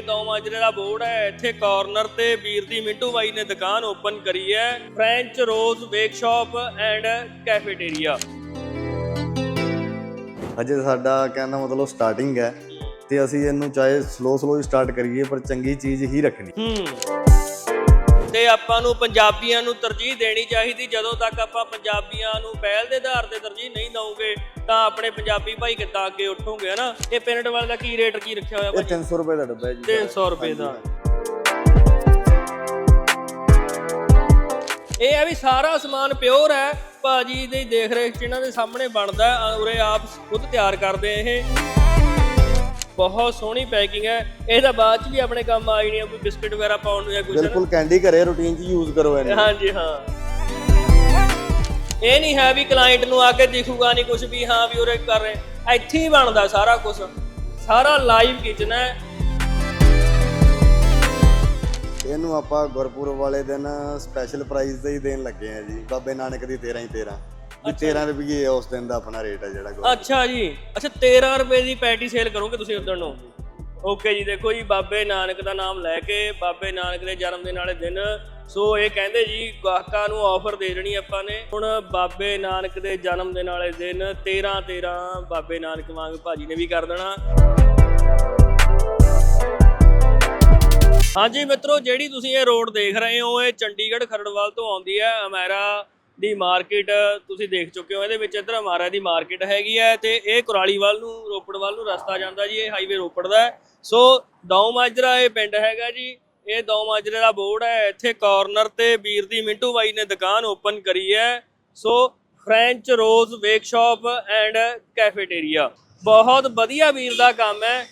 ਇਹ ਦੋ ਮਾਜਰੇ ਦਾ ਬੋਰਡ ਹੈ ਇੱਥੇ ਕਾਰਨਰ ਤੇ ਵੀਰ ਦੀ ਮਿੰਟੂ ਬਾਈ ਨੇ ਦੁਕਾਨ ਓਪਨ ਕਰੀ ਹੈ French rose bake shop and cafeteria ਅਜੇ ਸਾਡਾ ਕਹਿਣ ਦਾ ਮਤਲਬ ਸਟਾਰਟਿੰਗ ਹੈ ਤੇ ਅਸੀਂ ਇਹਨੂੰ ਚਾਹੇ ਸਲੋ ਸਲੋ ਹੀ ਸਟਾਰਟ ਕਰੀਏ ਪਰ ਚੰਗੀ ਚੀਜ਼ ਹੀ ਰੱਖਣੀ। ਹੂੰ। ਤੇ ਆਪਾਂ ਨੂੰ ਪੰਜਾਬੀਆਂ ਨੂੰ ਤਰਜੀਹ ਦੇਣੀ ਚਾਹੀਦੀ ਜਦੋਂ ਤੱਕ ਆਪਾਂ ਪੰਜਾਬੀਆਂ ਨੂੰ ਪਹਿਲ ਦੇ ਆਧਾਰ ਤੇ ਤਰਜੀਹ ਨਹੀਂ ਦਵਾਂਗੇ ਤਾਂ ਆਪਣੇ ਪੰਜਾਬੀ ਭਾਈ ਕਿੱਦਾਂ ਅੱਗੇ ਉੱਠੋਗੇ ਹਨਾ? ਇਹ ਪਿੰਡ ਵਾਲੇ ਦਾ ਕੀ ਰੇਟ ਕੀ ਰੱਖਿਆ ਹੋਇਆ ਇਹ ਭਾਜੀ? 300 ਰੁਪਏ ਦਾ ਡੱਬਾ ਹੈ ਜੀ। 300 ਰੁਪਏ ਦਾ। ਇਹ ਹੈ ਵੀ ਸਾਰਾ ਸਮਾਨ ਪਿਓਰ ਹੈ। ਭਾਜੀ ਦੇ ਦੇਖ ਰੇਖ ਚ ਇਹਨਾਂ ਦੇ ਸਾਹਮਣੇ ਬਣਦਾ ਉਰੇ ਆਪ ਖੁਦ ਤਿਆਰ ਕਰਦੇ ਆ ਇਹ। ਬਹੁਤ ਸੋਹਣੀ ਪੈਕਿੰਗ ਹੈ। ਇਹ ਤਾਂ ਬਾਅਦ ਚ ਵੀ ਆਪਣੇ ਕੰਮ ਆ ਜਾਣੀ ਆ ਕੋਈ ਬਿਸਕਟ ਵਗੈਰਾ ਪਾਉਣ ਨੂੰ ਜਾਂ ਕੁਝ ਬਿਲਕੁਲ ਕੈਂਡੀ ਘਰੇ ਰੂਟੀਨ 'ਚ ਯੂਜ਼ ਕਰੋ ਇਹਨੂੰ। ਹਾਂਜੀ ਹਾਂ। ਇਹ ਨਹੀਂ ਹੈ ਵੀ ਕਲਾਇੰਟ ਨੂੰ ਆ ਕੇ ਦਿਖੂਗਾ ਨਹੀਂ ਕੁਝ ਵੀ ਹਾਂ ਵੀ ਉਰੇ ਕਰ ਰਹੇ। ਇੱਥੇ ਹੀ ਬਣਦਾ ਸਾਰਾ ਕੁਝ ਸਾਰਾ ਲਾਈਵ ਕਿਚਨ ਹੈ। ਇਹਨੂੰ ਆਪਾਂ ਗੁਰਪੁਰਬ ਵਾਲੇ ਦਿਨ ਸਪੈਸ਼ਲ ਪ੍ਰਾਈਸ ਤੇ ਹੀ ਦੇਣ ਲੱਗੇ ਆ ਜੀ। ਬਾਬੇ ਨਾਨਕ ਦੀ 13 ਹੀ 13 ਵੀ 13 ਰੁਪਏ ਉਸ ਦਿਨ ਦਾ ਆਪਣਾ ਰੇਟ ਹੈ ਜਿਹੜਾ ਗੁਰ- ਅੱਛਾ ਜੀ। ਅੱਛਾ 13 ਰੁਪਏ ਦੀ ਪੈਟੀ ਸੇਲ ਕਰੋਗੇ ਤੁਸੀਂ ਉਦੋਂ ਨੂੰ? ਓਕੇ ਜੀ ਦੇਖੋ ਜੀ ਬਾਬੇ ਨਾਨਕ ਦਾ ਨਾਮ ਲੈ ਕੇ ਬਾਬੇ ਨਾਨਕ ਦੇ ਜਨਮ ਦਿਨ ਵਾਲੇ ਦਿਨ। ਸੋ ਇਹ ਕਹਿੰਦੇ ਜੀ ਗਾਹਕਾਂ ਨੂੰ ਆਫਰ ਦੇ ਦੇਣੀ ਆਪਾਂ ਨੇ। ਹੁਣ ਬਾਬੇ ਨਾਨਕ ਦੇ ਜਨਮ ਦਿਨ ਵਾਲੇ ਦਿਨ 13 13 ਬਾਬੇ ਨਾਨਕ ਵਾਂਗ ਭਾਜੀ ਨੇ ਵੀ ਕਰ ਦੇਣਾ। ਹਾਂਜੀ ਮਿੱਤਰੋ ਜਿਹੜੀ ਤੁਸੀਂ ਇਹ ਰੋਡ ਦੇਖ ਰਹੇ ਹੋ ਇਹ ਚੰਡੀਗੜ੍ਹ ਖਰੜਵਾਲ ਤੋਂ ਆਉਂਦੀ ਹੈ ਅਮੈਰਾ। ਦੀ ਮਾਰਕੀਟ ਤੁਸੀਂ ਦੇਖ ਚੁੱਕੇ ਹੋ। ਇਹਦੇ ਵਿੱਚ ਇੱਧਰ ਅਮਾਰਾ ਦੀ ਮਾਰਕੀਟ ਹੈਗੀ ਹੈ ਤੇ ਇਹ ਕੁਰਾਲੀ ਵੱਲ ਨੂੰ, ਰੋਪੜ ਵੱਲ ਨੂੰ ਰਸਤਾ ਜਾਂਦਾ ਜੀ, ਇਹ ਹਾਈਵੇ ਰੋਪੜ ਦਾ ਸੋ ਦੌ ਮਾਜਰਾ ਇਹ ਪਿੰਡ ਹੈਗਾ ਜੀ। ਇਹ ਦੌ ਮਾਜਰੇ ਦਾ ਬੋਰਡ ਹੈ। ਇੱਥੇ ਕਾਰਨਰ ਤੇ ਵੀਰ ਦੀ ਮਿੰਟੂ ਬਾਈ ਨੇ ਦੁਕਾਨ ਓਪਨ ਕਰੀ ਹੈ। So French rose bake shop and cafeteria ਬਹੁਤ ਵਧੀਆ ਵੀਰ ਦਾ ਕੰਮ ਹੈ।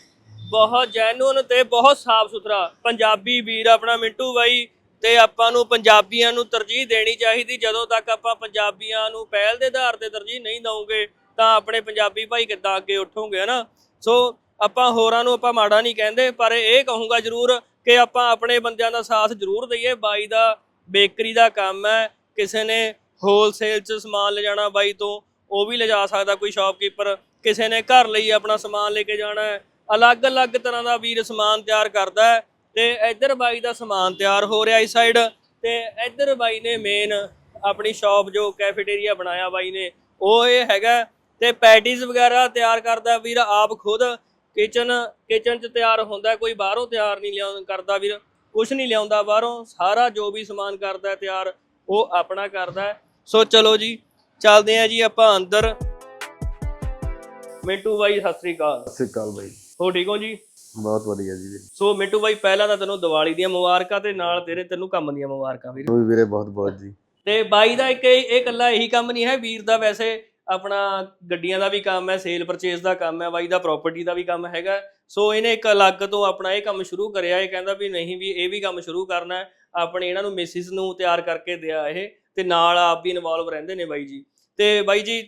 ਬਹੁਤ ਜੈਨੂਨ ਤੇ ਬਹੁਤ ਸਾਫ਼ ਸੁਥਰਾ। ਪੰਜਾਬੀ ਵੀਰ ਆਪਣਾ ਮਿੰਟੂ ਬਾਈ ਤੇ ਆਪਾਂ ਨੂੰ ਪੰਜਾਬੀਆਂ ਨੂੰ ਤਰਜੀਹ ਦੇਣੀ ਚਾਹੀਦੀ। ਜਦੋਂ ਤੱਕ ਆਪਾਂ ਪੰਜਾਬੀਆਂ ਨੂੰ ਪਹਿਲ ਦੇ ਆਧਾਰ ਤੇ ਤਰਜੀਹ ਨਹੀਂ ਦਵਾਂਗੇ ਤਾਂ ਆਪਣੇ ਪੰਜਾਬੀ ਭਾਈ ਕਿੱਦਾਂ ਅੱਗੇ ਉੱਠੋਗੇ, ਹਨਾ? ਸੋ ਆਪਾਂ ਹੋਰਾਂ ਨੂੰ ਆਪਾਂ ਮਾੜਾ ਨਹੀਂ ਕਹਿੰਦੇ, ਪਰ ਇਹ ਕਹੂੰਗਾ ਜ਼ਰੂਰ ਕਿ ਆਪਾਂ ਆਪਣੇ ਬੰਦਿਆਂ ਦਾ ਸਾਥ ਜ਼ਰੂਰ ਦਈਏ। ਬਾਈ ਦਾ ਬੇਕਰੀ ਦਾ ਕੰਮ ਹੈ, ਕਿਸੇ ਨੇ ਹੋਲਸੇਲ 'ਚ ਸਮਾਨ ਲਿਜਾਣਾ ਬਾਈ ਤੋਂ, ਉਹ ਵੀ ਲਿਜਾ ਸਕਦਾ ਕੋਈ ਸ਼ਾਪਕੀਪਰ ਕਿਸੇ ਨੇ ਘਰ ਲਈ ਆਪਣਾ ਸਮਾਨ ਲੈ ਕੇ ਜਾਣਾ ਹੈ, ਅਲੱਗ-ਅਲੱਗ ਤਰ੍ਹਾਂ ਦਾ ਵੀਰ ਸਮਾਨ ਤਿਆਰ ਕਰਦਾ ਹੈ। ਤੇ ਇੱਧਰ ਬਾਈ ਦਾ ਸਮਾਨ ਤਿਆਰ ਹੋ ਰਿਹਾ ਇਸ ਸਾਈਡ ਤੇ ਇੱਧਰ ਬਾਈ ਨੇ ਮੇਨ ਆਪਣੀ ਸ਼ਾਪ ਜੋ ਕੈਫੇਟੇਰੀਆ ਬਣਾਇਆ ਬਾਈ ਨੇ ਉਹ ਇਹ ਹੈਗਾ ਤੇ ਪੈਟੀਜ਼ ਵਗੈਰਾ ਤਿਆਰ ਕਰਦਾ ਵੀਰ ਆਪ ਖੁਦ ਕਿਚਨ ਕਿਚਨ 'ਚ ਤਿਆਰ ਹੁੰਦਾ ਕੋਈ ਬਾਹਰੋਂ ਤਿਆਰ ਨਹੀਂ ਲਿਆਉਂ ਕਰਦਾ ਵੀਰ ਕੁਝ ਨਹੀਂ ਲਿਆਉਂਦਾ ਬਾਹਰੋਂ ਸਾਰਾ ਜੋ ਵੀ ਸਮਾਨ ਕਰਦਾ ਤਿਆਰ ਉਹ ਆਪਣਾ ਕਰਦਾ। ਸੋ ਚਲੋ ਜੀ ਚੱਲਦੇ ਆ ਜੀ ਆਪਾਂ ਅੰਦਰ। ਮਿੰਟੂ ਬਾਈ ਸਤਿ ਸ੍ਰੀ ਅਕਾਲ। ਸਤਿ ਸ਼੍ਰੀ ਅਕਾਲ ਬਾਈ। ਹੋ ਠੀਕ ਹੋ ਜੀ? ਬਹੁਤ ਵਧੀਆ ਜੀ। ਵੀਰੇ ਸੋ ਮਿੰਟੂ ਬਾਈ ਪਹਿਲਾਂ ਤਾਂ ਤੈਨੂੰ ਦੀਵਾਲੀ ਦੀਆਂ ਮੁਬਾਰਕਾਂ ਤੇ ਨਾਲ ਤੇਰੇ ਤੈਨੂੰ ਕੰਮ ਦੀਆਂ ਮੁਬਾਰਕਾਂ ਵੀਰ। ਉਹ ਵੀ ਵੀਰੇ ਬਹੁਤ ਬਹੁਤ ਜੀ। ਤੇ ਬਾਈ ਦਾ ਇੱਕ ਇਹ ਇਕੱਲਾ ਇਹੀ ਕੰਮ ਨਹੀਂ ਹੈ ਵੀਰ ਦਾ ਵੈਸੇ ਆਪਣਾ ਗੱਡੀਆਂ ਦਾ ਵੀ ਕੰਮ ਹੈ ਸੇਲ ਪਰਚੇਸ ਦਾ ਕੰਮ ਹੈ ਬਾਈ ਦਾ ਪ੍ਰਾਪਰਟੀ ਦਾ ਵੀ ਕੰਮ ਹੈਗਾ। ਸੋ ਇਹਨੇ ਇੱਕ ਅਲੱਗ ਤੋਂ ਆਪਣਾ ਇਹ ਕੰਮ ਸ਼ੁਰੂ ਕਰਿਆ ਇਹ ਕਹਿੰਦਾ ਵੀ ਨਹੀਂ ਵੀ ਇਹ ਵੀ ਕੰਮ ਸ਼ੁਰੂ ਕਰਨਾ ਆਪਣੇ ਇਹਨਾਂ ਨੂੰ ਮਿਸਿਸ ਨੂੰ ਤਿਆਰ ਕਰਕੇ ਦਿਆ ਇਹ ਤੇ ਨਾਲ ਆਪ ਵੀ ਇਨਵੋਲਵ ਰਹਿੰਦੇ ਨੇ ਬਾਈ ਜੀ। ਤੇ ਬਾਈ ਜੀ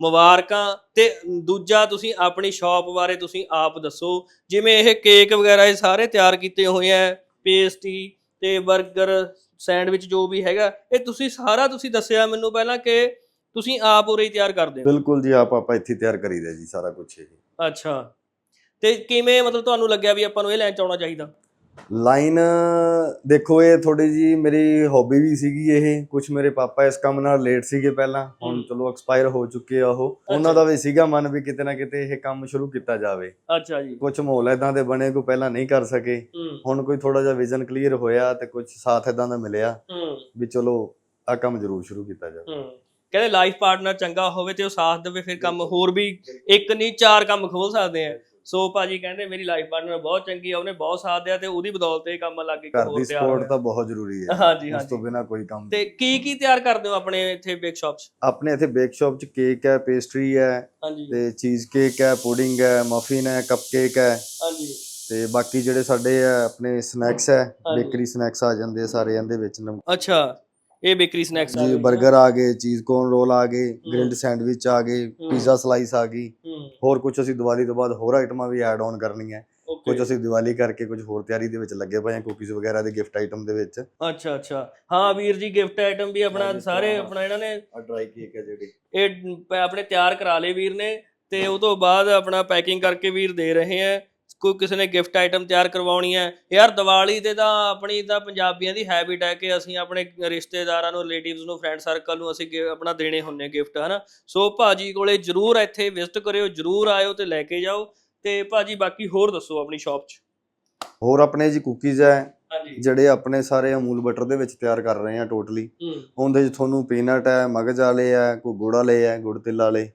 ਮੁਬਾਰਕਾਂ ਤੇ ਦੂਜਾ ਤੁਸੀਂ ਆਪਣੀ ਸ਼ਾਪ ਬਾਰੇ ਤੁਸੀਂ ਆਪ ਦੱਸੋ। ਜਿਵੇਂ ਇਹ ਕੇਕ ਵਗੈਰਾ ਇਹ ਸਾਰੇ ਤਿਆਰ ਕੀਤੇ ਹੋਏ ਆ ਪੇਸਟੀ ਤੇ 버ਗਰ ਸੈਂਡਵਿਚ ਜੋ ਵੀ ਹੈਗਾ ਇਹ ਤੁਸੀਂ ਸਾਰਾ ਤੁਸੀਂ ਦੱਸਿਆ ਮੈਨੂੰ ਪਹਿਲਾਂ ਕਿ ਤੁਸੀਂ ਆਪ ਉਰੇ ਹੀ ਤਿਆਰ ਕਰਦੇ ਹੋ। ਬਿਲਕੁਲ ਜੀ ਆਪ ਆਪਾਂ ਇੱਥੇ ਤਿਆਰ ਕਰੀਦਾ ਜੀ ਸਾਰਾ ਕੁਝ ਇਹ। ਅੱਛਾ। ਤੇ ਕਿਵੇਂ ਮਤਲਬ ਤੁਹਾਨੂੰ ਲੱਗਿਆ ਵੀ ਆਪਾਂ ਨੂੰ ਇਹ ਲਾਈਨ ਚ ਆਉਣਾ ਚਾਹੀਦਾ? ਲਾਈਨ ਦੇਖੋ ਇਹ ਥੋੜੀ ਜੀ ਮੇਰੀ ਹੌਬੀ ਵੀ ਸੀਗੀ ਇਹ ਕੁਝ ਮੇਰੇ ਪਾਪਾ ਇਸ ਕੰਮ ਨਾਲ ਲੇਟ ਸੀਗੇ ਪਹਿਲਾਂ ਹੁਣ। ਚਲੋ ਐਕਸਪਾਇਰ ਹੋ ਚੁੱਕੇ ਆ ਉਹ। ਉਹਨਾਂ ਦਾ ਵੀ ਸੀਗਾ ਮਨ ਵੀ ਕਿਤੇ ਨਾ ਕਿਤੇ ਇਹ ਕੰਮ ਸ਼ੁਰੂ ਕੀਤਾ ਜਾਵੇ। ਅੱਛਾ ਜੀ। ਕੁਝ ਮਾਹੌਲ ਇਦਾਂ ਦੇ ਬਣੇ ਕੋ ਪਹਿਲਾਂ ਨਹੀਂ ਕਰ ਸਕੇ। ਹੁਣ ਕੋਈ ਥੋੜਾ ਜਿਹਾ ਵਿਜ਼ਨ ਕਲੀਅਰ ਹੋਇਆ ਤੇ ਕੁਝ ਸਾਥ ਇਦਾਂ ਦਾ ਮਿਲਿਆ ਵੀ ਚਲੋ ਆ ਕੰਮ ਜ਼ਰੂਰ ਸ਼ੁਰੂ ਕੀਤਾ ਜਾਵੇ। ਕਹਿੰਦੇ ਲਾਈਫ ਪਾਰਟਨਰ ਚੰਗਾ ਹੋਵੇ ਤੇ ਉਹ ਸਾਥ ਦੇਵੇ ਫਿਰ ਕੰਮ ਹੋਰ ਵੀ ਇੱਕ ਨਹੀਂ ਚਾਰ ਕੰਮ ਖੋਲ ਸਕਦੇ ਆ। ਸੋ ਭਾਜੀ ਕਹਿੰਦੇ ਮੇਰੀ ਲਾਈਫ ਪਾਰਟਨਰ ਬਹੁਤ ਚੰਗੀ ਆ ਉਹਨੇ ਬਹੁਤ ਸਾਥ ਦਿਆ ਤੇ ਉਹਦੀ ਬਦੌਲਤ ਇਹ ਕੰਮ ਲੱਗ ਇੱਕ ਘਰ ਦੀ ਸਪੋਰਟ। ਤਾਂ ਬਹੁਤ ਜ਼ਰੂਰੀ ਹੈ। ਹਾਂਜੀ ਉਸ ਤੋਂ ਹਾਂਜੀ। ਬਿਨਾ ਕੋਈ ਕੰਮ ਤੇ ਕੀ ਕੀ ਤਿਆਰ ਕਰਦੇ ਹੋ ਆਪਣੇ ਇੱਥੇ ਬੇਕ ਸ਼ਾਪ 'ਚ? ਆਪਣੇ ਇੱਥੇ ਬੇਕ ਸ਼ਾਪ 'ਚ ਕੇਕ ਹੈ ਪੇਸਟਰੀ ਹੈ ਹਾਂਜੀ। ਤੇ ਚੀਜ਼ ਕੇਕ ਹੈ ਪੁਡਿੰਗ ਹੈ ਮਫਿਨ ਹੈ ਕੱਪ ਕੇਕ ਹੈ। ਹਾਂਜੀ। ਤੇ ਬਾਕੀ ਜਿਹੜੇ ਸਾਡੇ ਆ ਆਪਣੇ ਸਨੈਕਸ ਹੈ ਹਾਂਜੀ। ਬੇਕਰੀ ਸਨੈਕਸ ਆ ਜਾਂਦੇ ਸਾਰੇ ਇਹਦੇ ਵਿੱਚ ਅੱਛਾ। ਇਹ ਬੇਕਰੀ ਸਨੈਕਸ ਜੀ 버ਗਰ ਆ ਗਏ ਚੀਜ਼ ਕੋਰਨ ਰੋਲ ਆ ਗਏ ਗ੍ਰਿਲਡ ਸੈਂਡਵਿਚ ਆ ਗਏ ਪੀਜ਼ਾ ਸਲਾਈਸ ਆ ਗਈ। ਹੂੰ। ਹੋਰ ਕੁਝ ਅਸੀਂ ਦੀਵਾਲੀ ਤੋਂ ਬਾਅਦ ਹੋਰ ਆਈਟਮਾਂ ਵੀ ਐਡ ਆਨ ਕਰਨੀਆਂ ਕੁਝ ਅਸੀਂ ਦੀਵਾਲੀ ਕਰਕੇ ਕੁਝ ਹੋਰ ਤਿਆਰੀ ਦੇ ਵਿੱਚ ਲੱਗੇ ਪਏ ਆ ਕੁਕੀਜ਼ ਵਗੈਰਾ ਦੇ ਗਿਫਟ ਆਈਟਮ ਦੇ ਵਿੱਚ। ਅੱਛਾ ਅੱਛਾ। ਹਾਂ ਵੀਰ ਜੀ ਗਿਫਟ ਆਈਟਮ ਵੀ ਆਪਣਾ ਸਾਰੇ ਹਾਂ। ਆਪਣਾ ਇਹਨਾਂ ਨੇ ਆ ਡਰਾਈ ਕੇਕ ਹੈ ਜਿਹੜੀ। ਇਹ ਆਪਣੇ ਤਿਆਰ ਕਰਾ ਲਏ ਵੀਰ ਨੇ ਤੇ ਉਹ ਤੋਂ ਬਾਅਦ ਆਪਣਾ ਪੈਕਿੰਗ ਕਰਕੇ ਵੀਰ ਦੇ ਰਹੇ ਆ ਕੋਈ ਕਿਸੇ ਨੇ ਗਿਫਟ ਆਈਟਮ ਤਿਆਰ ਕਰਵਾਉਣੀ ਹੈ। ਯਾਰ ਦੀਵਾਲੀ ਤੇ ਤਾਂ ਆਪਣੀ ਤਾਂ ਪੰਜਾਬੀਆਂ ਦੀ ਹੈਬਿਟ ਹੈ ਕਿ ਅਸੀਂ ਆਪਣੇ ਰਿਸ਼ਤੇਦਾਰਾਂ ਨੂੰ ਰਿਲੇਟਿਵਸ ਨੂੰ ਫਰੈਂਡ ਸਰਕਲ ਨੂੰ ਅਸੀਂ ਆਪਣਾ ਦੇਣੇ ਹੁੰਨੇ ਗਿਫਟ ਹਨਾ। ਸੋ ਭਾਜੀ ਕੋਲੇ ਜਰੂਰ ਇੱਥੇ ਵਿਜ਼ਿਟ ਕਰਿਓ ਜਰੂਰ ਆਇਓ ਤੇ ਲੈ ਕੇ ਜਾਓ। ਤੇ ਭਾਜੀ ਬਾਕੀ ਹੋਰ ਦੱਸੋ ਆਪਣੀ ਸ਼ਾਪ 'ਚ। ਹੋਰ ਆਪਣੇ ਜੀ ਕੁਕੀਜ਼ ਹੈ ਜਿਹੜੇ ਆਪਣੇ ਸਾਰੇ ਅਮੂਲ ਬਟਰ ਦੇ ਵਿੱਚ ਤਿਆਰ ਕਰ ਰਹੇ ਆ ਟੋਟਲੀ ਉਹਦੇ 'ਚ ਤੁਹਾਨੂੰ ਪੀਨਟ ਹੈ ਮਗਜ਼ ਵਾਲੇ ਹੈ ਕੋਈ ਗੁੜ ਵਾਲੇ ਹੈ ਗੁੜ ਤਿਲ ਵਾਲੇ।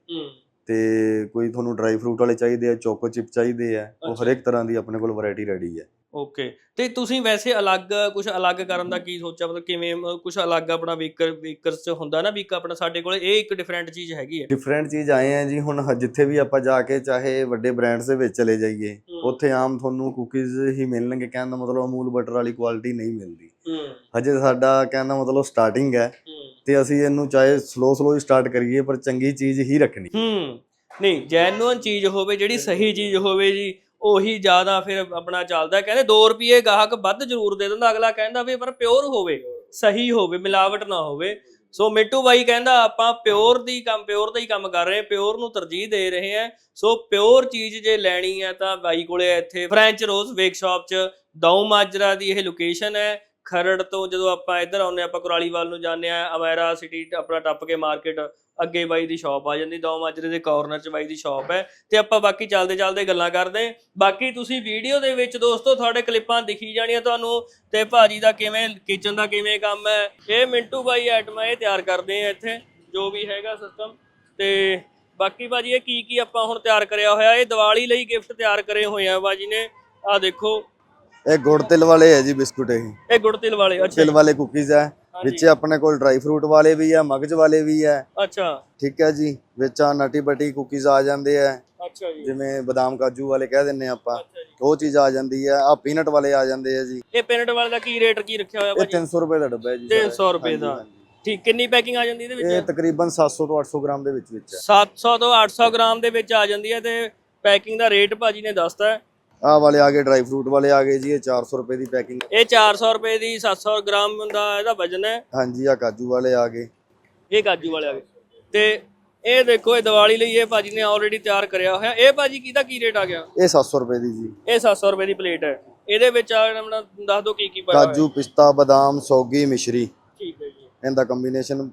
ਤੇ ਕੋਈ ਤੁਹਾਨੂੰ ਡਰਾਈ ਫਰੂਟ ਵਾਲੇ ਚਾਹੀਦੇ ਆ ਚੋਕੋ ਚਿਪ ਚਾਹੀਦੇ ਆ ਉਹ। ਹਰੇਕ ਤਰ੍ਹਾਂ ਦੀ ਆਪਣੇ ਕੋਲ ਵੈਰਾਈਟੀ ਰੈਡੀ ਹੈ ਓਕੇ ਤੇ ਤੁਸੀਂ ਵੈਸੇ ਅਲੱਗ ਕੁਝ ਅਲੱਗ ਕਰਨ ਦਾ ਕੀ ਸੋਚਿਆ? ਮਤਲਬ ਕਿਵੇਂ ਕੁਝ ਅਲੱਗ ਆਪਣਾ ਵੀਕਰ ਵੀਕਰਸ ਚ ਹੁੰਦਾ ਨਾ ਵੀ ਇੱਕ ਆਪਣਾ ਸਾਡੇ ਕੋਲ ਇਹ ਇੱਕ ਡਿਫਰੈਂਟ ਚੀਜ਼ ਹੈਗੀ ਹੈ। ਡਿਫਰੈਂਟ ਚੀਜ਼ ਆਏ ਆ ਜੀ ਹੁਣ ਜਿੱਥੇ ਵੀ ਆਪਾਂ ਜਾ ਕੇ ਚਾਹੇ ਵੱਡੇ ਬ੍ਰਾਂਡਸ ਦੇ ਵਿੱਚ ਚਲੇ ਜਾਈਏ। ਉੱਥੇ ਆਮ ਤੁਹਾਨੂੰ ਕੁਕੀਜ਼ ਹੀ ਮਿਲਣਗੇ ਕਹਿਣ ਦਾ ਮਤਲਬ ਅਮੂਲ ਬਟਰ ਵਾਲੀ ਕੁਆਲਿਟੀ ਨਹੀਂ ਮਿਲਦੀ। ਹਜੇ ਸਾਡਾ ਕਹਿਣ ਦਾ ਮਤਲਬ ਸਟਾਰਟਿੰਗ ਹੂੰ। ਤੇ ਅਸੀਂ ਇਹਨੂੰ ਚਾਹੇ ਸਲੋ ਸਲੋ ਹੀ ਸਟਾਰਟ ਕਰੀਏ, ਪਰ ਚੰਗੀ ਚੀਜ਼ ਹੀ ਰੱਖਣੀ। ਹੂੰ, ਨਹੀਂ ਜੈਨੂਅਨ ਚੀਜ਼ ਹੋਵੇ, ਜਿਹੜੀ ਸਹੀ ਚੀਜ਼ ਹੋਵੇ ਜੀ, ਉਹੀ ਜ਼ਿਆਦਾ ਫਿਰ ਆਪਣਾ ਚੱਲਦਾ। ਕਹਿੰਦੇ 2 ਰੁਪਏ ਗਾਹਕ ਵੱਧ ਜ਼ਰੂਰ ਦੇ ਦਿੰਦਾ, ਅਗਲਾ ਕਹਿੰਦਾ ਵੀ ਪਰ ਪਿਓਰ ਹੋਵੇ, ਸਹੀ ਹੋਵੇ, ਮਿਲਾਵਟ ਨਾ ਹੋਵੇ। ਸੋ ਮਿੱਟੂ ਬਾਈ ਕਹਿੰਦਾ, ਆਪਾਂ ਪਿਓਰ ਦੀ ਕੰਮ ਪਿਓਰ ਦਾ ਹੀ ਕੰਮ ਕਰ ਰਹੇ ਪਿਓਰ ਨੂੰ ਤਰਜੀਹ ਦੇ ਰਹੇ ਹਾਂ। ਸੋ ਪਿਓਰ ਚੀਜ਼ ਜੇ ਲੈਣੀ ਹੈ ਤਾਂ ਬਾਈ ਕੋਲੇ ਇੱਥੇ ਫ੍ਰੈਂਚ ਰੋਜ਼ ਵੇਕ ਸ਼ਾਪ 'ਚ ਦੌ ਮਾਜਰਾ ਦੀ ਇਹ ਲੋਕੇਸ਼ਨ ਹੈ। ਖਰੜ ਤੋਂ ਜਦੋਂ ਆਪਾਂ ਇੱਧਰ ਆਉਂਦੇ ਹਾਂ, ਆਪਾਂ ਕੁਰਾਲੀਵਾਲ ਨੂੰ ਜਾਂਦੇ ਆ ਅਮੈਰਾ ਸਿਟੀ ਆਪਣਾ ਟੱਪ ਕੇ ਮਾਰਕੀਟ ਅੱਗੇ ਬਾਈ ਦੀ ਸ਼ਾਪ ਆ ਜਾਂਦੀ ਦੌ ਮਾਜਰੇ ਦੇ ਕਾਰਨਰ 'ਚ ਬਾਈ ਦੀ ਸ਼ਾਪ ਹੈ ਤੇ ਆਪਾਂ ਬਾਕੀ ਚੱਲਦੇ ਚੱਲਦੇ ਗੱਲਾਂ ਕਰਦੇ ਬਾਕੀ ਤੁਸੀਂ ਵੀਡੀਓ ਦੇ ਵਿੱਚ ਦੋਸਤੋ ਤੁਹਾਡੇ ਕਲਿੱਪਾਂ ਦਿਖੀ ਜਾਣੀਆਂ ਤੁਹਾਨੂੰ ਤੇ ਭਾਜੀ ਦਾ ਕਿਵੇਂ ਕਿਚਨ ਦਾ ਕਿਵੇਂ ਕੰਮ ਹੈ ਇਹ ਮਿੰਟੂ ਬਾਈ ਆਈਟਮਾਂ ਇਹ ਤਿਆਰ ਕਰਦੇ ਆ ਇੱਥੇ ਜੋ ਵੀ ਹੈਗਾ ਸਿਸਟਮ ਤੇ ਬਾਕੀ ਭਾਜੀ ਇਹ ਕੀ ਕੀ ਆਪਾਂ ਹੁਣ ਤਿਆਰ ਕਰਿਆ ਹੋਇਆ ਇਹ ਦੀਵਾਲੀ ਲਈ ਗਿਫਟ ਤਿਆਰ ਕਰੇ ਹੋਏ ਆ ਭਾਜੀ ਨੇ ਆ ਦੇਖੋ ਇਹ ਗੁੜ ਤਿਲ ਵਾਲੇ ਹੈ ਜੀ ਬਿਸਕੁਟ ਇਹ। ਇਹ ਗੁੜ ਤਿਲ ਵਾਲੇ ਅੱਛਾ ਤਿਲ ਵਾਲੇ ਕੁਕੀਜ਼ ਹੈ। ਵਿੱਚ ਆਪਣੇ ਕੋਲ ਡਰਾਈ ਫਰੂਟ ਵਾਲੇ ਵੀ ਆ ਮਗਜ਼ ਵਾਲੇ ਵੀ ਹੈ ਅੱਛਾ। ਠੀਕ ਹੈ ਜੀ। ਵਿੱਚ ਆ ਨਟੀ ਬਟੀ ਕੁਕੀਜ਼ ਆ ਜਾਂਦੇ ਆ। ਅੱਛਾ ਜੀ। ਜਿਵੇਂ ਬਦਾਮ ਕਾਜੂ ਵਾਲੇ ਕਹਿ ਦਿੰਨੇ ਆਪਾਂ। ਉਹ ਚੀਜ਼ ਆ ਜਾਂਦੀ ਹੈ ਆ ਪੀਨਟ ਵਾਲੇ ਆ ਜਾਂਦੇ ਆ ਜੀ। ਇਹ ਪਿੰਨਟ ਵਾਲੇ ਦਾ ਕੀ ਰੇਟ ਕੀ ਰੱਖਿਆ ਹੋਇਆ ਇਹ ਭਾਜੀ? 300 ਰੁਪਏ ਦਾ ਡੱਬਾ ਹੈ ਜੀ। 300 ਰੁਪਏ ਦਾ। ਠੀਕ ਕਿੰਨੀ ਪੈਕਿੰਗ ਆ ਜਾਂਦੀ ਇਹਦੇ ਇਹ ਵਿੱਚ ਤਕਰੀਬਨ 700 ਤੋਂ 800 ਗ੍ਰਾਮ ਦੇ ਵਿੱਚ ਵਿੱਚ ਹੈ 700 ਤੋਂ 800 ਗ੍ਰਾਮ ਦੇ ਵਿੱਚ ਆ ਜਾਂਦੀ ਹੈ ਤੇ ਪੈਕਿੰਗ ਦਾ ਰੇਟ ਭਾਜੀ ਨੇ ਦੱਸਤਾ ਆਹ ਵਾਲੇ ਆ ਗਏ ਡਰਾਈ ਫਰੂਟ ਵਾਲੇ ਆ ਗਏ ਜੀ ਇਹ 400 ਰੁਪਏ ਦੀ ਪੈਕਿੰਗ। ਇਹ 400 ਰੁਪਏ ਦੀ 700 ਗ੍ਰਾਮ ਦਾ ਇਹਦਾ ਵਜਨ ਹੈ। ਹਾਂਜੀ ਆ ਕਾਜੂ ਵਾਲੇ ਆ ਗਏ। ਇਹ ਕਾਜੂ ਵਾਲੇ ਆ ਗਏ। ਤੇ ਇਹ ਦੇਖੋ ਇਹ ਦੀਵਾਲੀ ਲਈ ਇਹ ਭਾਜੀ ਨੇ ਆਲਰੇਡੀ ਤਿਆਰ ਕਰਿਆ ਹੋਇਆ। ਇਹ ਭਾਜੀ ਕਿਹਦਾ ਕੀ ਰੇਟ ਆ ਗਿਆ? ਇਹ 700 ਰੁਪਏ ਦੀ ਜੀ। ਇਹ 700 ਰੁਪਏ ਦੀ ਪਲੇਟ ਹੈ। ਇਹਦੇ ਵਿੱਚ ਆ ਆਪਣਾ ਦੱਸ ਦਿਓ ਕੀ ਕੀ ਪਾਇਆ ਕਾਜੂ ਪਿਸਤਾ ਬਦਾਮ ਸੌਗੀ ਮਿਸ਼ਰੀ। ਠੀਕ ਹੈ ਜੀ। ਇਹਦਾ ਕੰਬੀਨੇਸ਼ਨ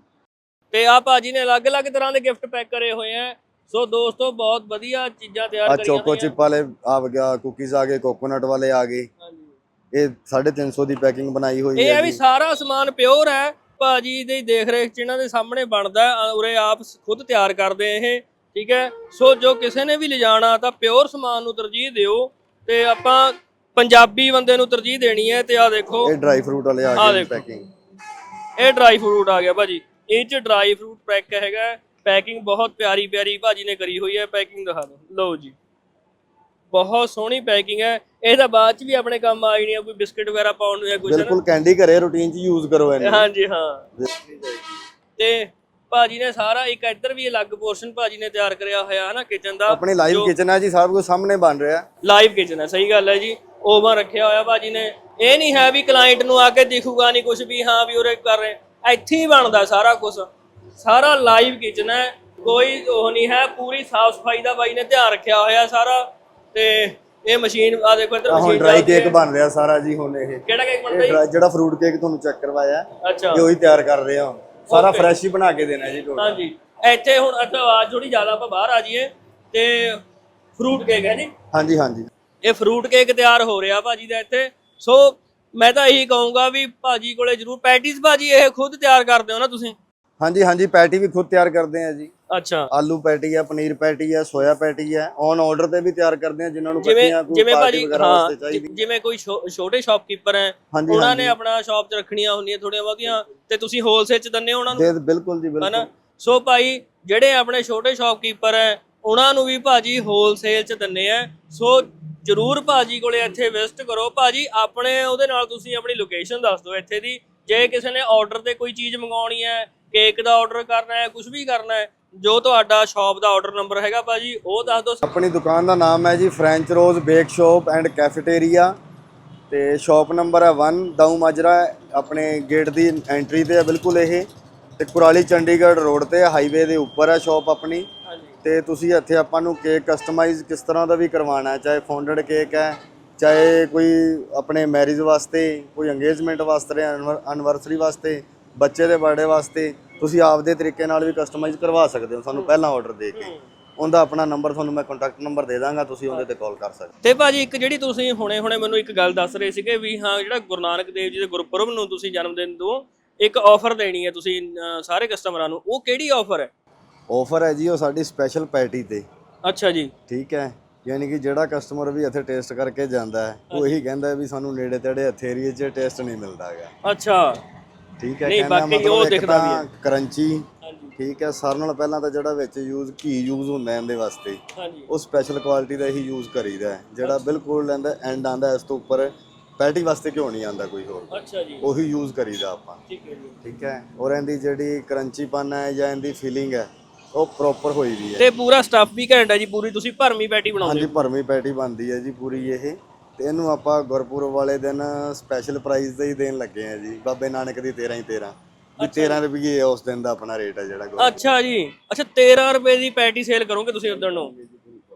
ਤੇ ਆ ਭਾਜੀ ਨੇ ਅਲੱਗ-ਅਲੱਗ ਤਰ੍ਹਾਂ ਦੇ ਗਿਫਟ ਪੈਕ ਕਰੇ ਹੋਏ ਆ ਸੋ ਦੋਸਤੋ ਬਹੁਤ ਵਧੀਆ ਚੀਜ਼ਾਂ ਤਿਆਰ ਆ ਕਰੀਆਂ ਚੋਕੋ ਹੋਈਆਂ। ਚਿਪ ਵਾਲੇ ਆ ਗਿਆ ਕੁਕੀਜ਼ ਆ ਗਏ ਕੋਕੋਨਟ ਵਾਲੇ ਆ ਗਏ। ਹਾਂਜੀ। ਇਹ 350 ਦੀ ਪੈਕਿੰਗ ਬਣਾਈ ਹੋਈ ਇਹ ਹੈ ਹੈ ਵੀ ਜੀ। ਸਾਰਾ ਸਮਾਨ ਪਿਓਰ ਹੈ। ਭਾਜੀ ਦੇ ਦੇਖ ਰੇਖ ਚ ਇਹਨਾਂ ਦੇ ਸਾਹਮਣੇ ਬਣਦਾ ਹੈ, ਅ, ਉਰੇ ਆਪ ਸ- ਖੁਦ ਤਿਆਰ ਕਰਦੇ ਇਹ ਠੀਕ ਹੈ? ਸੋ ਜੋ ਕਿਸੇ ਨੇ ਵੀ ਲਿਜਾਣਾ ਤਾਂ ਪਿਓਰ ਸਮਾਨ ਨੂੰ ਤਰਜੀਹ ਦਿਓ ਤੇ ਆਪਾਂ ਪੰਜਾਬੀ ਬੰਦੇ ਨੂੰ ਤਰਜੀਹ ਦੇਣੀ ਹੈ ਤੇ ਆ ਦੇਖੋ। ਇਹ ਡਰਾਈ ਫਰੂਟ ਵਾਲੇ ਆ ਆਹ ਗਏ ਦੇਖੋ। ਪੈਕਿੰਗ ਇਹ ਡਰਾਈ ਫਰੂਟ ਆ ਗਿਆ ਭਾਜੀ। ਇਹ ਚ ਡਰਾਈ ਫਰੂਟ ਪੈਕ ਹੈਗਾ। ਪੈਕਿੰਗ ਬਹੁਤ ਪਿਆਰੀ ਪਿਆਰੀ ਭਾਜੀ ਨੇ ਕਰੀ ਹੋਈ ਹੈ ਪੈਕਿੰਗ ਦਿਖਾ ਦਿਓ। ਲਓ ਜੀ। ਬਹੁਤ ਸੋਹਣੀ ਪੈਕਿੰਗ ਹੈ। ਇਹਦਾ ਬਾਅਦ ਚ ਵੀ ਆਪਣੇ ਕੰਮ ਆ ਜਾਣੀ ਆ ਕੋਈ ਬਿਸਕਟ ਵਗੈਰਾ ਪਾਉਣ ਨੂੰ ਜਾਂ ਕੁਝ ਬਿਲਕੁਲ ਕੈਂਡੀ ਘਰੇ ਰੂਟੀਨ 'ਚ ਯੂਜ਼ ਕਰੋ ਇਹਨੂੰ। ਹਾਂਜੀ ਹਾਂ। ਤੇ ਭਾਜੀ ਨੇ ਸਾਰਾ ਇੱਕ ਇੱਧਰ ਵੀ ਅਲੱਗ ਪੋਰਸ਼ਨ ਭਾਜੀ ਨੇ ਤਿਆਰ ਕਰਿਆ ਹੋਇਆ ਹੈ ਨਾ ਕਿਚਨ ਦਾ ਆਪਣੀ ਲਾਈਵ ਕਿਚਨ ਹੈ ਜੀ ਸਭ ਕੁਝ ਸਾਹਮਣੇ ਬਣ ਰਿਹਾ। ਲਾਈਵ ਕਿਚਨ ਹੈ ਸਹੀ ਗੱਲ ਹੈ ਜੀ। ਓਵਨ ਰੱਖਿਆ ਹੋਇਆ ਭਾਜੀ ਨੇ। ਇਹ ਨਹੀਂ ਹੈ ਵੀ ਕਲਾਇੰਟ ਨੂੰ ਆ ਕੇ ਦਿਖੂਗਾ ਨਹੀਂ ਕੁਝ ਵੀ ਹਾਂ ਵੀ ਉਰੇ ਕਰ ਰਹੇ। ਇੱਥੇ ਹੀ ਬਣਦਾ ਸਾਰਾ ਕੁਝ ਸਾਰਾ ਲਾਈਵ ਕਿਚਨ ਹੈ। ਕੋਈ ਉਹ ਨਹੀਂ ਹੈ ਪੂਰੀ ਸਾਫ਼ ਸਫ਼ਾਈ ਦਾ ਬਾਈ ਨੇ ਧਿਆਨ ਰੱਖਿਆ ਹੋਇਆ ਸਾਰਾ। ਤੇ ਇਹ ਮਸ਼ੀਨ ਆ ਦੇਖੋ ਇੱਧਰ ਹੁਣ ਮਸ਼ੀਨ ਡਰਾਈ ਕੇਕ। ਬਣ ਰਿਹਾ ਸਾਰਾ ਜੀ ਹੁਣ ਇਹ। ਕਿਹੜਾ ਕੇਕ ਬਣਦਾ ਇਹ ਜੀ? dry- ਜਿਹੜਾ ਫਰੂਟ ਕੇਕ ਤੁਹਾਨੂੰ ਚੈੱਕ ਕਰਵਾਇਆ ਅੱਛਾ। ਇਹ ਉਹੀ ਤਿਆਰ ਕਰ ਰਹੇ ਹਾਂ ਸਾਰਾ Okay. ਫਰੈਸ਼ ਹੀ ਬਣਾ ਕੇ ਦੇਣਾ ਜੀ ਟੋਟਲ ਹਾਂਜੀ। ਇੱਥੇ ਹੁਣ ਇੱਥੇ ਆਵਾਜ਼ ਥੋੜੀ ਜ਼ਿਆਦਾ ਆਪਾਂ ਬਾਹਰ ਆ ਜਾਈਏ। ਤੇ ਫਰੂਟ ਕੇਕ ਹੈ ਜੀ? ਹਾਂਜੀ ਹਾਂਜੀ। ਇਹ ਫਰੂਟ ਕੇਕ ਤਿਆਰ ਹੋ ਰਿਹਾ ਭਾਜੀ ਦਾ ਇੱਥੇ। ਸੋ ਮੈਂ ਤਾਂ ਇਹੀ ਕਹੂੰਗਾ ਵੀ ਭਾਜੀ ਕੋਲੇ ਜਰੂਰ ਪੈਟੀਜ਼ ਭਾਜੀ ਇਹ ਖੁਦ ਤਿਆਰ ਕਰਦੇ ਹੋ ਨਾ ਤੁਸੀਂ? ਹਾਂਜੀ ਹਾਂਜੀ ਪੈਟੀ ਵੀ ਖੁਦ ਤਿਆਰ ਕਰਦੇ ਆ ਜੀ। ਅੱਛਾ। ਆਲੂ ਪੈਟੀ ਹੈ ਪਨੀਰ ਪੈਟੀ ਹੈ ਸੋਇਆ ਪੈਟੀ ਹੈ ਔਨ ਆਰਡਰ ਤੇ ਵੀ ਤਿਆਰ ਕਰਦੇ ਆ ਜਿਨ੍ਹਾਂ ਨੂੰ ਜਿਵੇਂ ਕੋਈ ਜਿਵੇਂ ਪਾਰਟੀ ਭਾਜੀ ਵਗੈਰਾ ਹਾਂ ਚਾਹੀਦੀ। ਜਿਵੇਂ ਕੋਈ ਛੋ- ਛੋਟੇ ਸ਼ਾਪਕੀਪਰ ਹੈ ਹਾਂਜੀ ਉਹਨਾਂ ਹਾਂਜੀ ਨੇ ਆਪਣਾ ਸ਼ਾਪ 'ਚ ਰੱਖਣੀਆਂ ਹੁੰਦੀਆਂ ਥੋੜੀਆਂ ਬਹੁਤੀਆਂ ਤੇ ਤੁਸੀਂ ਹੋਲਸੇਲ 'ਚ ਦਿੰਦੇ ਹੋ ਉਹਨਾਂ ਨੂੰ? ਦੇ ਬਿਲਕੁਲ ਜੀ ਬਿਲਕੁਲ। ਹਨਾ ਸੋ ਭਾਈ ਜਿਹੜੇ ਆਪਣੇ ਛੋਟੇ ਸ਼ਾਪਕੀਪਰ ਹੈ ਉਹਨਾਂ ਨੂੰ ਵੀ ਭਾਜੀ ਹੋਲਸੇਲ 'ਚ ਦਿੰਨੇ ਆ। ਸੋ ਜਰੂਰ ਭਾਜੀ ਕੋਲੇ ਇੱਥੇ ਵਿਜ਼ਿਟ ਕਰੋ। ਭਾਜੀ ਆਪਣੇ ਉਹਦੇ ਨਾਲ ਤੁਸੀਂ ਆਪਣੀ ਲੋਕੇਸ਼ਨ ਦੱਸ ਦਿਓ ਇੱਥੇ ਦੀ। ਜੇ ਕਿਸੇ ਨੇ ਆਰਡਰ ਤੇ ਕੋਈ ਚੀਜ਼ ਮੰਗਾਉਣੀ ਹੈ ਕੇਕ ਦਾ ਆਰਡਰ ਕਰਨਾ ਹੈ ਕੁਝ ਵੀ ਕਰਨਾ ਹੈ ਜੋ ਤੁਹਾਡਾ ਸ਼ਾਪ ਦਾ ਆਰਡਰ ਨੰਬਰ ਹੈਗਾ ਭਾਜੀ ਉਹ ਦੱਸ ਦਿਓ। ਆਪਣੀ ਦੁਕਾਨ ਦਾ ਨਾਮ ਹੈ ਜੀ French rose bake shop and cafeteria ਤੇ ਸ਼ਾਪ ਨੰਬਰ ਹੈ 1 ਦਾਊ ਮਾਜਰਾ ਆਪਣੇ ਗੇਟ ਦੀ ਐਂਟਰੀ ਤੇ ਹੈ ਬਿਲਕੁਲ ਇਹ ਤੇ ਕੁਰਾਲੀ ਚੰਡੀਗੜ੍ਹ ਰੋਡ ਤੇ ਹਾਈਵੇ ਦੇ ਉੱਪਰ ਹੈ ਸ਼ਾਪ ਆਪਣੀ। ਤੇ ਤੁਸੀਂ ਇੱਥੇ ਆਪਾਂ ਨੂੰ ਕੇਕ ਕਸਟਮਾਈਜ਼ ਕਿਸ ਤਰ੍ਹਾਂ ਦਾ ਵੀ ਕਰਵਾਉਣਾ ਹੈ ਚਾਹੇ ਫੌਂਡਡ ਕੇਕ ਹੈ ਚਾਹੇ ਕੋਈ ਆਪਣੇ ਮੈਰਿਜ ਵਾਸਤੇ ਕੋਈ ਅੰਗੇਜਮੈਂਟ ਵਾਸਤੇ ਐਨਵਰਸਰੀ ਵਾਸਤੇ ਬੱਚੇ ਦੇ ਬਰਥਡੇ ਵਾਸਤੇ ਤੁਸੀਂ ਆਪਦੇ ਤਰੀਕੇ ਨਾਲ ਵੀ ਕਸਟਮਾਈਜ਼ ਕਰਵਾ ਸਕਦੇ ਹੋ ਸਾਨੂੰ ਪਹਿਲਾਂ ਆਰਡਰ ਦੇ ਕੇ। ਉਹਦਾ ਆਪਣਾ ਨੰਬਰ ਤੁਹਾਨੂੰ ਮੈਂ ਕੰਟੈਕਟ ਨੰਬਰ ਦੇ ਦਾਂਗਾ ਤੁਸੀਂ ਉਹਦੇ ਤੇ ਕਾਲ ਕਰ ਸਕਦੇ ਤੇ ਭਾਜੀ ਇੱਕ ਜਿਹੜੀ ਤੁਸੀਂ ਹੁਣੇ ਹੁਣੇ ਮੈਨੂੰ ਇੱਕ ਗੱਲ ਦੱਸ ਰਹੇ ਸੀਗੇ ਵੀ ਹਾਂ ਜਿਹੜਾ ਗੁਰੂ ਨਾਨਕ ਦੇਵ ਜੀ ਦੇ ਗੁਰਪੁਰਬ ਨੂੰ ਤੁਸੀਂ ਜਨਮ ਦਿਨ ਤੋਂ ਇੱਕ ਆਫਰ ਦੇਣੀ ਹੈ ਤੁਸੀਂ ਸਾਰੇ ਕਸਟਮਰਾਂ ਨੂੰ ਉਹ ਕਿਹੜੀ ਆਫਰ ਹੈ? ਆਫਰ ਹੈ ਜੀ ਉਹ ਸਾਡੀ ਸਪੈਸ਼ਲ ਪੈਟੀ ਤੇ। ਅੱਛਾ ਜੀ। ਠੀਕ ਹੈ ਯਾਨੀ ਕਿ ਜਿਹੜਾ ਕਸਟਮਰ ਵੀ ਇੱਥੇ ਟੇਸਟ ਕਰਕੇ ਜਾਂਦਾ ਹੈ ਉਹ ਇਹੀ ਕਹਿੰਦਾ ਵੀ ਸਾਨੂੰ ਨੇੜੇ ਤੇੜੇ ਇੱਥੇ ਏਰੀਏ 'ਚ ਟੇਸਟ ਨਹੀਂ ਮਿਲਦਾ ਹੈਗਾ। ਅੱਛਾ। ਠੀਕ ਹੈ ਨਹੀਂ, ਬਾਕੀ ਮਤਲਬ ਉਹ ਇੱਕ ਦਿਖਦਾ ਵੀ ਤਾਂ ਕਰੰਚੀ ਹਾਂਜੀ। ਠੀਕ ਹੈ ਸਾਰਿਆਂ ਨਾਲ ਪਹਿਲਾਂ ਤਾਂ ਜਿਹੜਾ ਵਿੱਚ ਯੂਜ਼ ਘੀ ਯੂਜ਼ ਹੁੰਦਾ ਹੈ ਇਹਦੇ ਵਾਸਤੇ ਹਾਂਜੀ। ਉਹ ਸਪੈਸ਼ਲ ਕੁਆਲਿਟੀ ਦਾ ਹੀ ਯੂਜ਼ ਕਰੀਦਾ ਹੈ ਜਿਹੜਾ ਬਿਲਕੁਲ ਲੈਂਦਾ ਐਂਡ ਆਂਦਾ ਇਸ ਤੋਂ ਉੱਪਰ ਪੈਟੀ ਵਾਸਤੇ ਕਿਉਂ ਨਹੀਂ ਆਂਦਾ ਕੋਈ ਹੋਰ। ਅੱਛਾ ਜੀ। ਉਹੀ ਯੂਜ਼ ਕਰੀਦਾ ਆਪਾਂ। ਠੀਕ ਹੈ ਜੀ। ਠੀਕ ਹੈ ਔਰ ਇਹਦੀ ਜਿਹੜੀ ਕਰੰਚੀਪਨ ਹੈ ਜਾਂ ਇਹਦੀ ਫੀਲਿੰਗ ਹੈ ਉਹ ਪ੍ਰੋਪਰ ਹੋਈ ਵੀ ਹੈ। ਤੇ ਪੂਰਾ ਸਟੱਫ ਵੀ ਘੈਂਟ ਹੈ ਜੀ ਪੂਰੀ ਤੁਸੀਂ ਭਰਮੀ ਪੈਟੀ ਬਣਾਉਂਦੇ ਹਾਂਜੀ ਭਰਵੀਂ ਪੈਟੀ ਬਣਦੀ ਹੈ ਜੀ ਪੂਰੀ ਇਹ। ਤੇ ਇਹਨੂੰ ਆਪਾਂ ਗੁਰਪੁਰਬ ਵਾਲੇ ਦਿਨ ਸਪੈਸ਼ਲ ਪ੍ਰਾਈਸ ਦੇ ਹੀ ਦੇਣ ਲੱਗੇ ਆ ਜੀ ਬਾਬੇ ਨਾਨਕ ਦੀ 13 ਹੀ 13 ਵੀ 13 ਰੁਪਏ ਉਸ ਦਿਨ ਦਾ ਆਪਣਾ ਰੇਟ ਹੈ ਜਿਹੜਾ ਅੱਛਾ ਜੀ। ਅੱਛਾ 13 ਰੁਪਏ ਦੀ ਪੈਟੀ ਸੇਲ ਕਰੋਗੇ ਤੁਸੀਂ ਉਦੋਂ ਨੂੰ?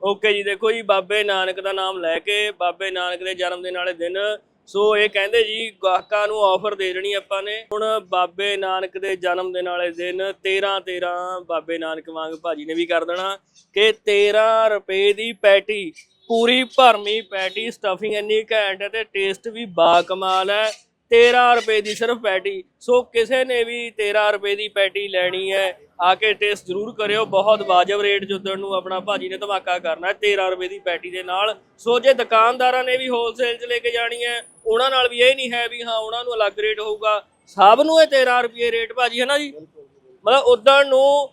ਓਕੇ ਜੀ ਦੇਖੋ ਜੀ ਬਾਬੇ ਨਾਨਕ ਦਾ ਨਾਮ ਲੈ ਕੇ ਬਾਬੇ ਨਾਨਕ ਦੇ ਜਨਮ ਦਿਨ ਵਾਲੇ ਦਿਨ ਸੋ ਇਹ ਕਹਿੰਦੇ ਜੀ ਗਾਹਕਾਂ ਨੂੰ ਆਫਰ ਦੇ ਦੇਣੀ ਆਪਾਂ ਨੇ। ਹੁਣ ਬਾਬੇ ਨਾਨਕ ਦੇ ਜਨਮ ਦਿਨ ਵਾਲੇ ਦਿਨ 13 13 ਬਾਬੇ ਨਾਨਕ ਵਾਂਗ ਭਾਜੀ ਨੇ ਵੀ ਕਰ ਦੇਣਾ ਕਿ 13 ਰੁਪਏ ਦੀ ਪੈਟੀ ਪੂਰੀ ਭਰਮੀ ਪੈਟੀ ਸਟਫਿੰਗ ਇੰਨੀ ਘੈਂਟ ਹੈ ਤੇ ਟੇਸਟ ਵੀ ਬਾ ਕਮਾਲ ਹੈ। 13 ਰੁਪਏ ਦੀ ਸਿਰਫ ਪੈਟੀ। ਸੋ ਕਿਸੇ ਨੇ ਵੀ 13 ਰੁਪਏ ਦੀ ਪੈਟੀ ਲੈਣੀ ਹੈ ਆ ਕੇ ਟੇਸਟ ਜ਼ਰੂਰ ਕਰਿਓ। ਬਹੁਤ ਵਾਜਬ ਰੇਟ ਜਦੋਂ ਨੂੰ ਆਪਣਾ ਭਾਜੀ ਨੇ ਧਮਾਕਾ ਕਰਨਾ ਹੈ 13 ਰੁਪਏ ਦੀ ਪੈਟੀ ਦੇ ਨਾਲ। ਸੋ ਜੇ ਦੁਕਾਨਦਾਰਾਂ ਨੇ ਵੀ ਹੋਲਸੇਲ 'ਚ ਲੈ ਕੇ ਜਾਣੀ ਹੈ ਉਹਨਾਂ ਨਾਲ ਵੀ ਇਹ ਨਹੀਂ ਹੈ ਵੀ ਹਾਂ ਉਹਨਾਂ ਨੂੰ ਅਲੱਗ ਰੇਟ ਹੋਊਗਾ। ਸਭ ਨੂੰ ਇਹ 13 ਰੁਪਏ ਰੇਟ ਭਾਜੀ ਹੈ ਨਾ ਜੀ? ਮਤਲਬ ਉਦੋਂ ਨੂੰ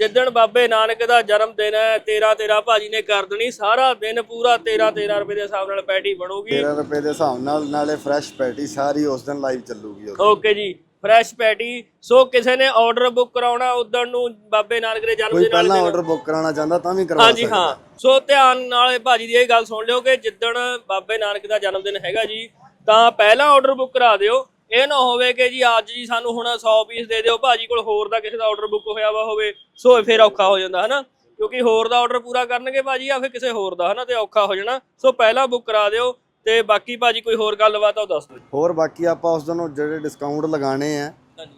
ਜਿੱਦਣ ਬਾਬੇ ਨਾਨਕ ਦਾ ਜਨਮ ਦਿਨ ਹੈ 13 13 ਭਾਜੀ ਨੇ ਕਰ ਦੇਣੀ ਸਾਰਾ ਦਿਨ ਪੂਰਾ 13 13 ਰੁਪਏ ਦੇ ਹਿਸਾਬ ਨਾਲ ਪੈਟੀ ਬਣੂਗੀ। 13 ਰੁਪਏ ਦੇ ਹਿਸਾਬ ਨਾਲ ਨਾਲੇ ਫਰੈਸ਼ ਪੈਟੀ ਸਾਰੀ ਉਸ ਦਿਨ ਲਾਈਵ ਚੱਲੂਗੀ ਉਹ ਓਕੇ ਜੀ ਫਰੈਸ਼ ਪੈਟੀ। ਸੋ ਕਿਸੇ ਨੇ ਆਰਡਰ ਬੁੱਕ ਕਰਾਉਣਾ ਉਦੋਂ ਨੂੰ ਬਾਬੇ ਨਾਨਕ ਦੇ ਜਨਮ ਕੋਈ ਦਿਨ ਪਹਿਲਾਂ ਆਰਡਰ ਬੁੱਕ ਕਰਾਉਣਾ ਚਾਹੁੰਦਾ ਤਾਂ ਵੀ ਕਰਵਾ ਹਾਂਜੀ ਸਕਦਾ। ਹਾਂ ਸੋ ਧਿਆਨ ਨਾਲ ਭਾਜੀ ਦੀ ਇਹ ਗੱਲ ਸੁਣ ਲਿਓ ਕਿ ਜਿੱਦਣ ਬਾਬੇ ਨਾਨਕ ਦਾ ਜਨਮ ਦਿਨ ਹੈਗਾ ਜੀ ਤਾਂ ਪਹਿਲਾਂ ਆਰਡਰ ਬੁੱਕ ਕਰਾ ਦਿਓ। ਇਹ ਨਾ ਹੋਵੇ ਕਿ ਜੀ ਅੱਜ ਜੀ ਸਾਨੂੰ ਹੁਣ 100 ਪੀਸ ਦੇ ਦਿਓ ਭਾਜੀ ਕੋਲ ਹੋਰ ਦਾ ਕਿਸੇ ਦਾ ਆਰਡਰ ਬੁੱਕ ਹੋਇਆ ਵਾ ਹੋਵੇ ਸੋ ਫਿਰ ਔਖਾ ਹੋ ਜਾਂਦਾ ਹਨਾ? ਕਿਉਂਕਿ ਹੋਰ ਦਾ ਆਰਡਰ ਪੂਰਾ ਕਰਨਗੇ ਭਾਜੀ ਆ ਫਿਰ ਕਿਸੇ ਹੋਰ ਦਾ ਹਨਾ? ਤੇ ਔਖਾ ਹੋ ਜਾਣਾ। ਸੋ ਪਹਿਲਾਂ ਬੁੱਕ ਕਰਾ ਦਿਓ ਤੇ ਬਾਕੀ ਭਾਜੀ ਕੋਈ ਹੋਰ ਗੱਲਬਾਤ ਆ ਉਹ ਦੱਸ ਦਿਓ ਹੋਰ ਬਾਕੀ ਆਪਾਂ ਉਸ ਦਿਨ ਉਹ ਜਿਹੜੇ ਡਿਸਕਾਊਂਟ ਲਗਾਣੇ ਆ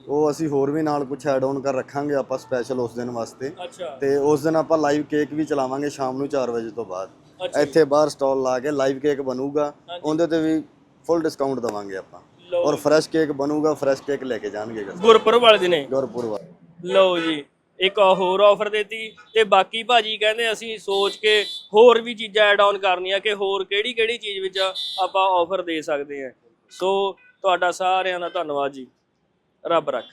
ਉਹ ਅਸੀਂ ਹੋਰ ਵੀ ਨਾਲ ਕੁਝ ਐਡ ਆਨ ਕਰ ਰੱਖਾਂਗੇ ਆਪਾਂ ਸਪੈਸ਼ਲ ਉਸ ਦਿਨ ਵਾਸਤੇ। ਅੱਛਾ। ਤੇ ਉਸ ਦਿਨ ਆਪਾਂ ਲਾਈਵ ਕੇਕ ਵੀ ਚਲਾਵਾਂਗੇ ਸ਼ਾਮ ਨੂੰ 4 ਵਜੇ ਤੋਂ ਬਾਅਦ। ਇੱਥੇ ਬਾਹਰ ਸਟਾਲ ਲਾ ਕੇ ਲਾਈਵ ਕੇਕ ਬਣੂਗਾ ਉਹਦੇ ਤੇ ਵੀ ਫੁੱਲ ਡਿਸਕਾਊਂਟ ਦਵਾਂਗੇ ਆਪਾਂ। ਔਰ ਫਰੈਸ਼ ਕੇਕ ਬਣੂਗਾ ਫਰੈਸ਼ ਕੇਕ ਲੈ ਕੇ ਜਾਣਗੇ ਕਸਟਮਰ ਗੁਰਪੁਰਬ ਵਾਲੇ ਦਿਨੇ ਗੁਰਪੁਰਬ ਲਓ ਜੀ ਇੱਕ ਹੋਰ ਆਫਰ ਦਿੱਤੀ ਤੇ ਬਾਕੀ ਭਾਜੀ ਕਹਿੰਦੇ ਅਸੀਂ ਸੋਚ ਕੇ ਹੋਰ ਵੀ ਚੀਜ਼ਾਂ ਐਡ ਆਨ ਕਰਨੀਆਂ ਕਿ ਹੋਰ ਕਿਹੜੀ ਕਿਹੜੀ ਚੀਜ਼ ਵਿੱਚ ਆਪਾਂ ਆਫਰ ਦੇ ਸਕਦੇ ਹਾਂ। ਸੋ ਤੁਹਾਡਾ ਸਾਰਿਆਂ ਦਾ ਧੰਨਵਾਦ ਜੀ। ਰੱਬ ਰੱਖ।